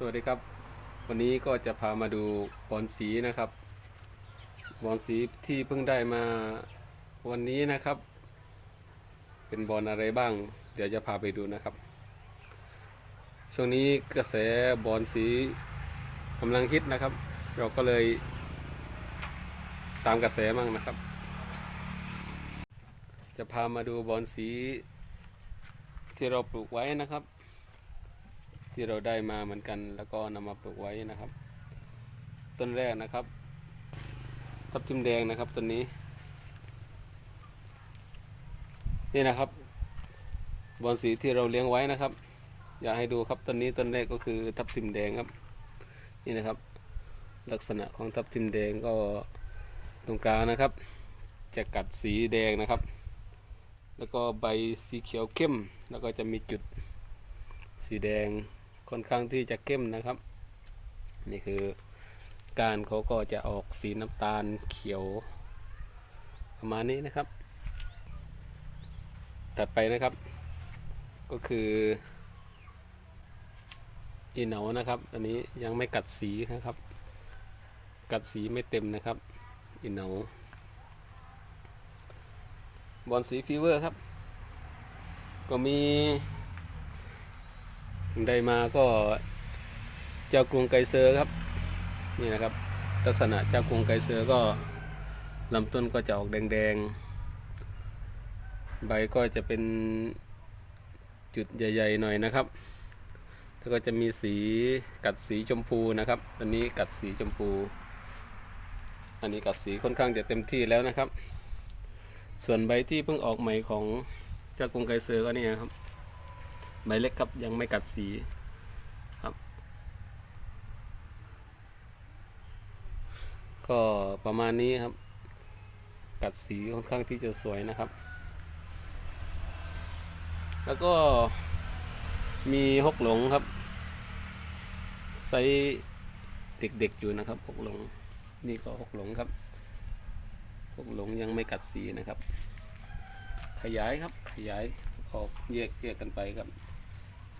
สวัสดีครับ วันนี้ก็จะพามาดูบอลสีนะครับบอลสีที่เพิ่งได้มาวันนี้นะครับ เป็นบอลอะไรบ้าง เดี๋ยวจะพาไปดูนะครับ ช่วงนี้กระแสบอลสีกำลังฮิตนะครับ เราก็เลยตามกระแสมั่งนะครับ จะพามาดูบอลสีที่เราปลูกไว้นะครับ ที่เราได้มาเหมือนกัน แล้วก็นำมาปลูกไว้นะครับ ต้นแรกนะครับทับทิมแดงนะครับต้นนี้ นี่นะครับบอนสีที่เราเลี้ยงไว้นะครับ อยากให้ดูครับต้นนี้ต้นแรกก็คือทับทิมแดงครับ นี่นะครับ ลักษณะของทับทิมแดงก็ตรงกลางนะครับ จะกัดสีแดงนะครับ แล้วก็ใบสีเขียวเข้ม แล้วก็จะมีจุดสีแดง ค่อนข้างที่จะเข้มนะครับ นี่คือการเขาก็จะออกสีน้ำตาลเขียว ประมาณนี้นะครับตัดไปนะครับ ก็คืออีเหนานะครับ อันนี้ยังไม่กัดสีนะครับ กัดสีไม่เต็มนะครับอีเหนาบอลสีฟีเวอร์ครับ ก็มี ได้มาก็เจ้ากรุงไกเซอร์ครับ นี่นะครับ ลักษณะเจ้ากรุงไกเซอร์ก็ลำต้นก็จะออกแดงๆ ใบก็จะเป็นจุดใหญ่ๆหน่อยนะครับ แล้วก็จะมีสีกัดสีชมพูนะครับอันนี้กัดสีชมพู อันนี้กัดสีค่อนข้างจะเต็มที่แล้วนะครับ ส่วนใบที่เพิ่งออกใหม่ของเจ้ากรุงไกเซอร์ก็นี่ครับ ใบเล็กครับยังไม่กัดสีครับ ก็ประมาณนี้ครับ กัดสีค่อนข้างที่จะสวยนะครับ แล้วก็มีฮกหลงครับไซส์เด็กๆอยู่นะครับฮกหลง นี่ก็ฮกหลงครับฮกหลงยังไม่กัดสีนะครับ ขยายครับขยายออกแยกแยกกันไปครับ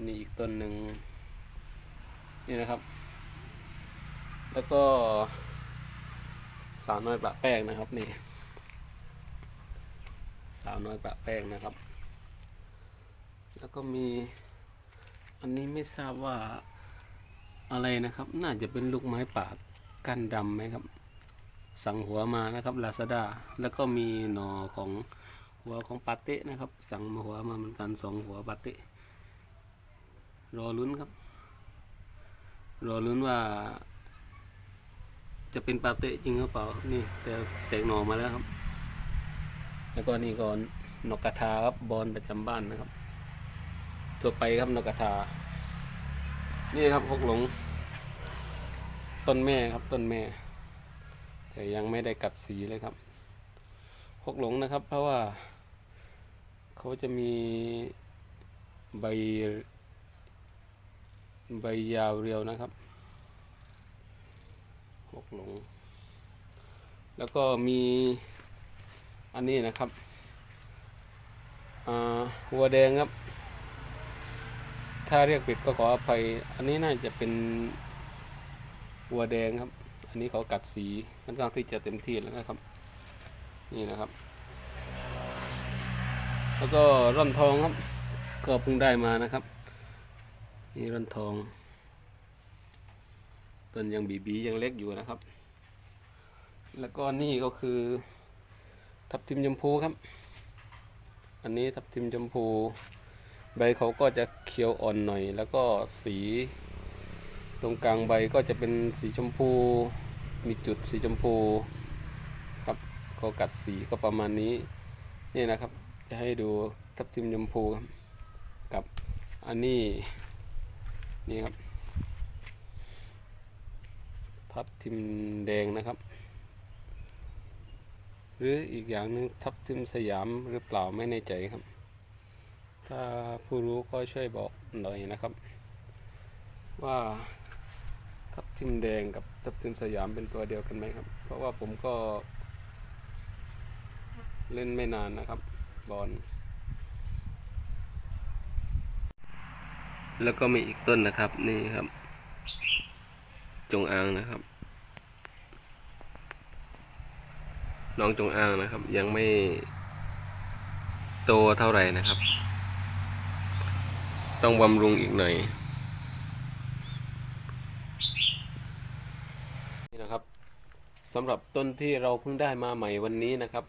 นี่อีกต้นหนึ่งนี่นะครับ แล้วก็สาวน้อยประแป้งนะครับนี่ สาวน้อยประแป้งนะครับ แล้วก็มีอันนี้ไม่ทราบว่าอะไรนะครับ น่าจะเป็นลูกไม้ป่าก้านดำไหมครับ สั่งหัวมานะครับลาซาด้าแล้วก็มีหนอของหัวของปาเต้นะครับ สั่งมาหัวมาเหมือนกันสองหัวปาเต้ รอลุ้นครับ รอลุ้นว่า จะเป็นปาเตะจริงหรือเปล่า นี่ แต่แตกหน่อมาแล้วครับ แล้วก็นี่ก่อนนกกระทาครับบอลประจำบ้านนะครับ ทั่วไปครับนกกระทา นี่ครับหกหลง ต้นแม่ครับต้นแม่ แต่ยังไม่ได้กัดสีเลยครับหกหลงนะครับ เพราะว่า เขาจะมีใบ ใบยาวเรียวนะครับหกหลง แล้วก็มีอันนี้นะครับหัวแดงครับ ถ้าเรียกผิดก็ขออภัย อันนี้น่าจะเป็นหัวแดงครับ อันนี้เขากัดสีค่อนข้างที่จะเต็มที่แล้วนะครับ นี่นะครับ แล้วก็ร่อนทองครับ ก็เพิ่งได้มานะครับ นี่ร่อนทอง ต้นยังบีบียังเล็กอยู่นะครับ แล้วก็นี่ก็คือ ทับทิมชมพูครับ อันนี้ทับทิมชมพู ใบเขาก็จะเขียวอ่อนหน่อย แล้วก็สี ตรงกลางใบก็จะเป็นสีชมพู มีจุดสีชมพูครับก็กัดสีก็ประมาณนี้ นี่นะครับ จะให้ดูทับทิมชมพูครับกับอันนี้ นี่ครับ ทับทิมแดงนะครับ หรืออีกอย่างหนึ่งทับทิมสยามหรือเปล่าไม่แน่ใจครับ ถ้าผู้รู้ก็ช่วยบอกหน่อยนะครับ ว่าทับทิมแดงกับทับทิมสยามเป็นตัวเดียวกันไหมครับ เพราะว่าผมก็เล่นไม่นานนะครับบอล แล้วก็มีอีกต้นนะครับ นี่ครับ จงอางนะครับ น้องจงอางนะครับ ยังไม่โตเท่าไหร่นะครับ ต้องบำรุงอีกหน่อยนี่นะครับสำหรับต้นที่เราเพิ่งได้มาใหม่วันนี้นะครับ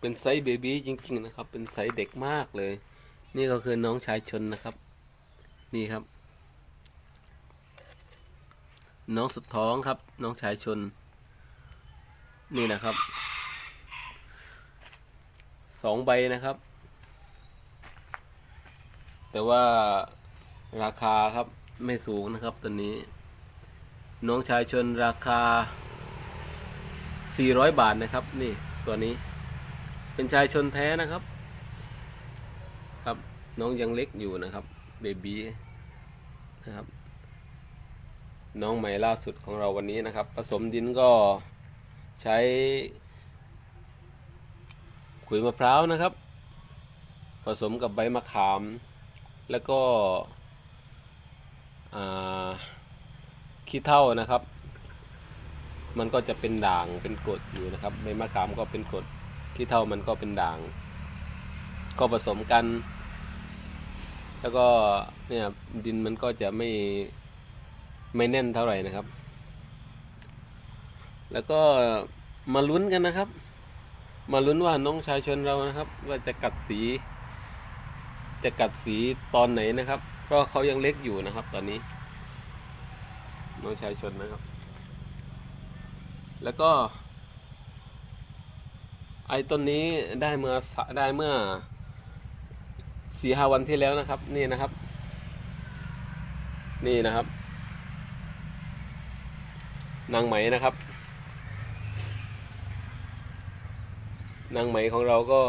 เป็นไซส์เบบี้จริงๆนะครับ เป็นไซส์เด็กมากเลย นี่ก็คือน้องชายชนนะครับ นี่ครับ น้องสุดท้องครับ น้องชายชน นี่นะครับสองใบนะครับ แต่ว่าราคาครับไม่สูงนะครับตัวนี้ น้องชายชนราคา 400 บาทนะครับ นี่ตัวนี้ เป็นชายชนแท้นะครับ ครับน้องยังเล็กอยู่นะครับ เบบีนะครับ น้องใหม่ล่าสุดของเราวันนี้นะครับ ผสมดินก็ใช้ขุยมะพร้าวนะครับ ผสมกับใบมะขาม แล้วก็ขี้เถ้านะครับ มันก็จะเป็นด่างเป็นกรดอยู่นะครับใบมะขามก็เป็นกรดขี้เถ้ามันก็เป็นด่าง ก็ผสมกัน แล้วก็เนี่ยดินมันก็จะไม่ไม่แน่นเท่าไหร่นะครับ แล้วก็มาลุ้นกันนะครับ มาลุ้นว่าน้องชายชนเรานะครับ ว่าจะกัดสี จะกัดสีตอนไหนนะครับ เพราะเขายังเล็กอยู่นะครับ ตอนนี้ น้องชายชนนะครับ แล้วก็ ไอ้ต้นนี้ได้เมื่อได้เมื่อ สี่ห้าวันที่แล้วนะครับ นี่นะครับ นี่นะครับ นางไหมนะครับ นางไหมของเราก็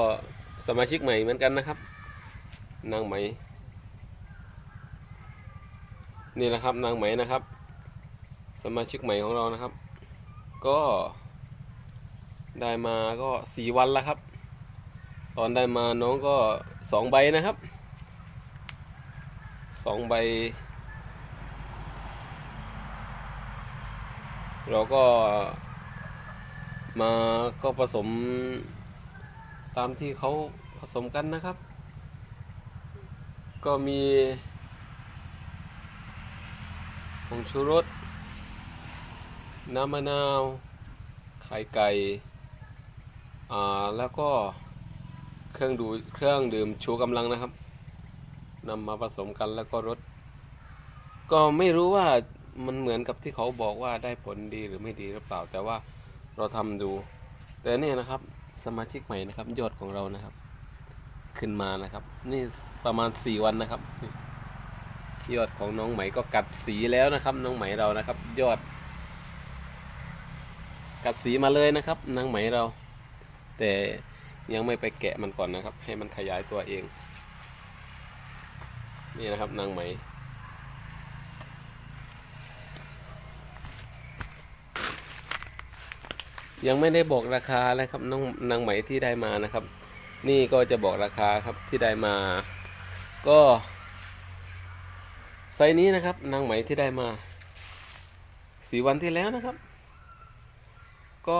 สมาชิกใหม่เหมือนกันนะครับ นางไหม นี่นะครับ นางไหมนะครับ สมาชิกใหม่ของเรานะครับ ก็ได้มาก็สี่วันแล้วครับ ตอนได้มาน้องก็สองใบนะครับสองใบ เราก็มาก็ผสมตามที่เขาผสมกันนะครับ ก็มีผงชูรส น้ำมะนาว ไข่ไก่ อ่า แล้วก็ เครื่องดูเครื่องดื่มชูกำลังนะครับนำมาผสมกันแล้วก็รสก็ไม่รู้ว่ามันเหมือนกับที่เขาบอกว่าได้ผลดีหรือไม่ดีหรือเปล่า แต่ว่าเราทำดู แต่เนี่ยนะครับ สมาชิกใหม่นะครับ ยอดของเรานะครับ ขึ้นมานะครับ นี่ประมาณสี่วันนะครับ ยอดของน้องไหมก็กัดสีแล้วนะครับ น้องไหมเรานะครับ ยอด กัดสีมาเลยนะครับนางไหมเรา แต่ ยังไม่ไปแกะมันก่อนนะครับ ให้มันขยายตัวเอง นี่นะครับนางไหม ยังไม่ได้บอกราคาเลยครับน้องนางไหมที่ได้มานะครับ นี่ก็จะบอกราคาครับที่ได้มา ก็ไซนี้นะครับนางไหมที่ได้มาสีวันที่แล้วนะครับ ก็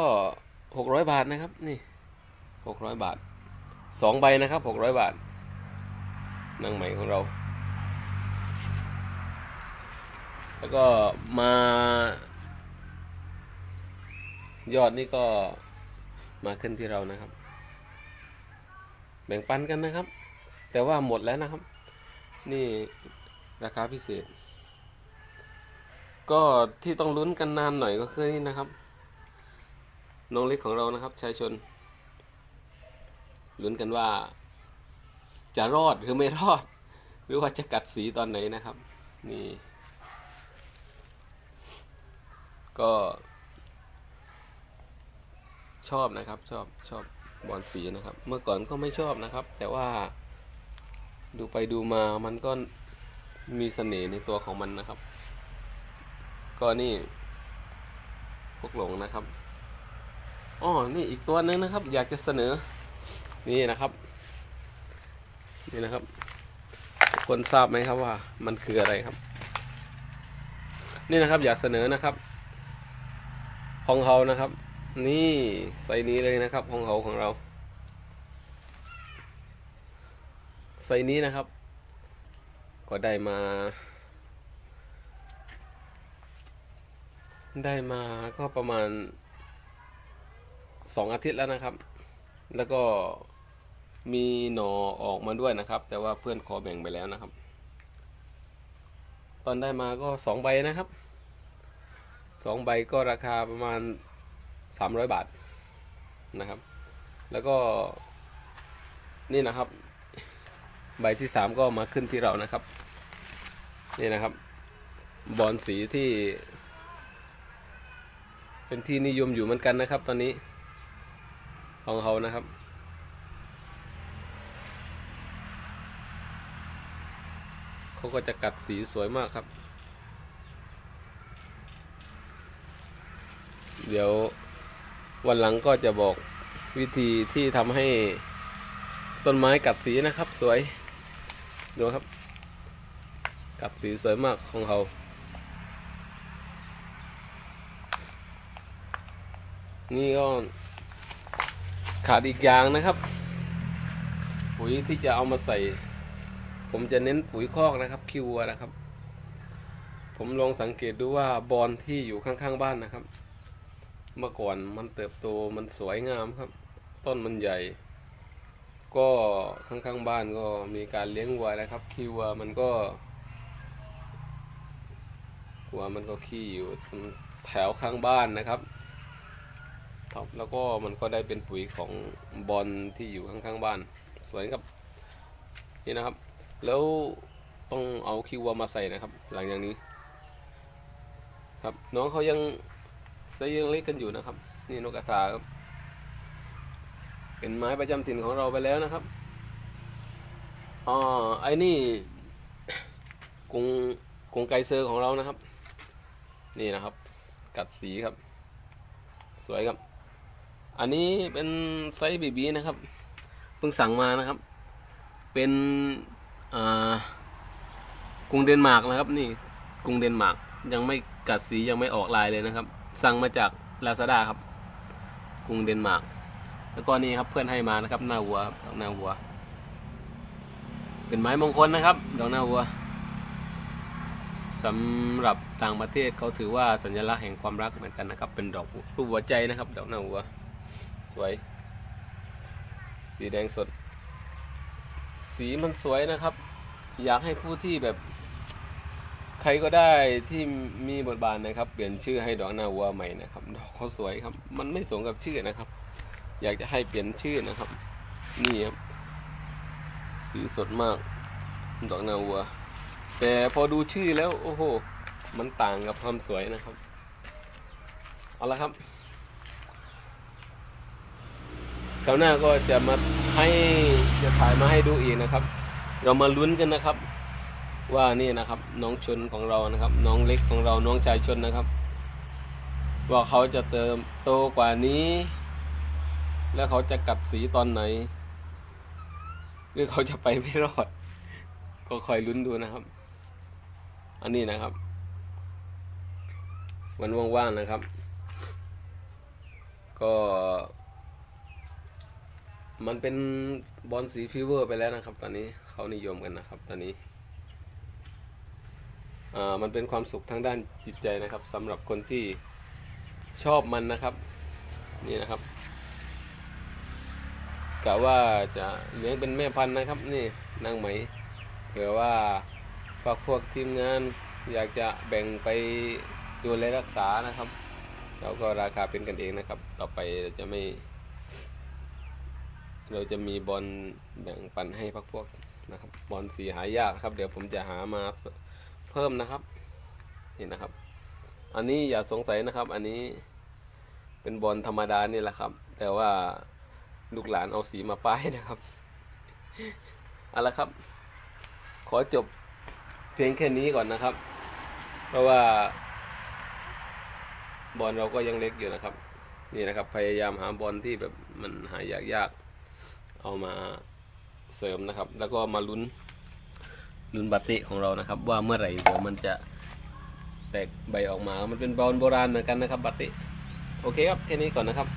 หกร้อยบาทนะครับนี่ หกร้อยบาทสองใบนะครับหกร้อยบาทนางไหมของเรา แล้วก็มา ยอดนี่ก็มาขึ้นที่เรานะครับ แบ่งปันกันนะครับ แต่ว่าหมดแล้วนะครับ นี่ราคาพิเศษ ก็ที่ต้องลุ้นกันนานหน่อยก็คือนี่นะครับ น้องเล็กของเรานะครับชายชน ลุ้นกันว่า จะรอดหรือไม่รอด หรือว่าจะกัดสีตอนไหนนะครับ นี่ ก็ ชอบนะครับ ชอบชอบบอลสีนะครับ เมื่อก่อนก็ไม่ชอบนะครับ แต่ว่า ดูไปดูมามันก็มีเสน่ห์ในตัวของมันนะครับ ก็นี่พวกหลงนะครับอ๋อนี่อีกตัวหนึงนะครับ อยากจะเสนอ นี่นะครับ นี่นะครับ คนทราบไหมครับว่า มันคืออะไรครับ นี่นะครับอยากเสนอนะครับ ของเขานะครับ นี่ไซส์นี้เลยนะครับของเขาของเราไซส์นี้นะครับ ก็ได้มา ได้มาก็ประมาณสองอาทิตย์แล้วนะครับ แล้วก็ มีหน่อออกมาด้วยนะครับ แต่ว่าเพื่อนขอแบ่งไปแล้วนะครับ ตอนได้มาก็สองใบนะครับสองใบก็ราคาประมาณสามร้อยบาทนะครับ แล้วก็นี่นะครับ ใบที่สามก็มาขึ้นที่เรานะครับ นี่นะครับ บอลสีที่ เป็นที่นิยมอยู่เหมือนกันนะครับ ตอนนี้ของเขานะครับ เขาก็จะกัดสีสวยมากครับ เดี๋ยววันหลังก็จะบอกวิธีที่ทำให้ต้นไม้กัดสีนะครับ สวยดูครับ กัดสีสวยมากของเขานี่ก็ขาดอีกอย่างนะครับปุ๋ยที่จะเอามาใส่ ผมจะเน้นปุ๋ยคอกนะครับคิวนะครับ ผมลองสังเกตดูว่าบอนที่อยู่ข้างๆบ้านนะครับ เมื่อก่อนมันเติบโตมันสวยงามครับ ต้นมันใหญ่ ก็ข้างๆบ้านก็มีการเลี้ยงวัวนะครับ คิววัวมันก็วัวมันก็ขี้อยู่แถวข้างบ้านนะครับครับแล้วก็มันก็ได้เป็นปุ๋ยของบอลที่อยู่ข้างๆบ้าน สวยครับนี่นะครับ แล้วต้องเอาคิววัวมาใส่นะครับ หลังจากนี้ ครับน้องเขายังไซส์ยังเล็กกันอยู่นะครับ นี่นกกระทาครับเป็นไม้ประจำถิ่นของเราไปแล้วนะครับอ๋อไอ้นี่กุงกุงไกเซอร์ของเรานะครับ นี่นะครับ กัดสีครับ สวยครับ อันนี้เป็นไซส์บีบีนะครับเพิ่งสั่งมานะครับ เป็น กรุงเดนมาร์กนะครับ นี่กรุงเดนมาร์กยังไม่กัดสียังไม่ออกลายเลยนะครับ สั่งมาจากลาซาด้าครับ กรุงเดนมาร์กแล้วก็นี่ครับเพื่อนให้มานะครับหน้าวัวดอกหน้าวัว เป็นไม้มงคลนะครับดอกหน้าวัวสำหรับต่างประเทศเขาถือว่าสัญลักษณ์แห่งความรักเหมือนกันนะครับ เป็นดอกรูปหัวใจนะครับ ดอกหน้าวัว สวย สีแดงสด สีมันสวยนะครับ อยากให้ผู้ที่แบบใครก็ได้ที่มีบทบาทนะครับ เปลี่ยนชื่อให้ดอกหน้าวัวใหม่นะครับดอกเขาสวยครับ มันไม่สมกับชื่อนะครับ อยากจะให้เปลี่ยนชื่อนะครับ นี่ครับสีสดมาก ดอกหน้าวัว แต่พอดูชื่อแล้ว โอ้โห มันต่างกับความสวยนะครับ เอาละครับคราวหน้าก็จะมา ให้จะถ่ายมาให้ดูอีกนะครับ เรามาลุ้นกันนะครับ ว่านี่นะครับน้องชนของเรานะครับ น้องเล็กของเราน้องชายชนนะครับ ว่าเขาจะเติมโตกว่านี้ แล้วเขาจะกัดสีตอนไหน หรือเขาจะไปไม่รอด ก็คอยลุ้นดูนะครับ อันนี้นะครับ วันว่างๆนะครับ ก็ มันเป็นบอลสีฟีเวอร์ไปแล้วนะครับ ตอนนี้เขานิยมกันนะครับ ตอนนี้อ่ามันเป็นความสุขทางด้านจิตใจนะครับสำหรับคนที่ชอบมันนะครับ นี่นะครับกะว่าจะเลี้ยงเป็นแม่พันธุ์นะครับ นี่นางไหมเผื่อว่าพวกพวกทีมงานอยากจะแบ่งไปดูแลรักษานะครับ เราก็ราคาเป็นกันเองนะครับ ต่อไปจะไม่ เราจะมีบอลแบ่งปันให้พักพวกนะครับ บอลสีหายากครับ เดี๋ยวผมจะหามาเพิ่มนะครับนี่นะครับ อันนี้อย่าสงสัยนะครับ อันนี้เป็นบอลธรรมดานี่แหละครับ แต่ว่าลูกหลานเอาสีมาป้ายนะครับเอาละครับ ขอจบเพียงแค่นี้ก่อนนะครับ เพราะว่า บอลเราก็ยังเล็กอยู่นะครับ นี่นะครับ พยายามหาบอลที่แบบมันหายากยาก เอามาเสริมนะครับ แล้วก็มาลุ้นลุ้นบัตติของเรานะครับ ว่าเมื่อไหร่เดี๋ยวมันจะแตกใบออกมา มันเป็นบอลโบราณเหมือนกันนะครับบัตติโอเคครับแค่นี้ก่อนนะครับ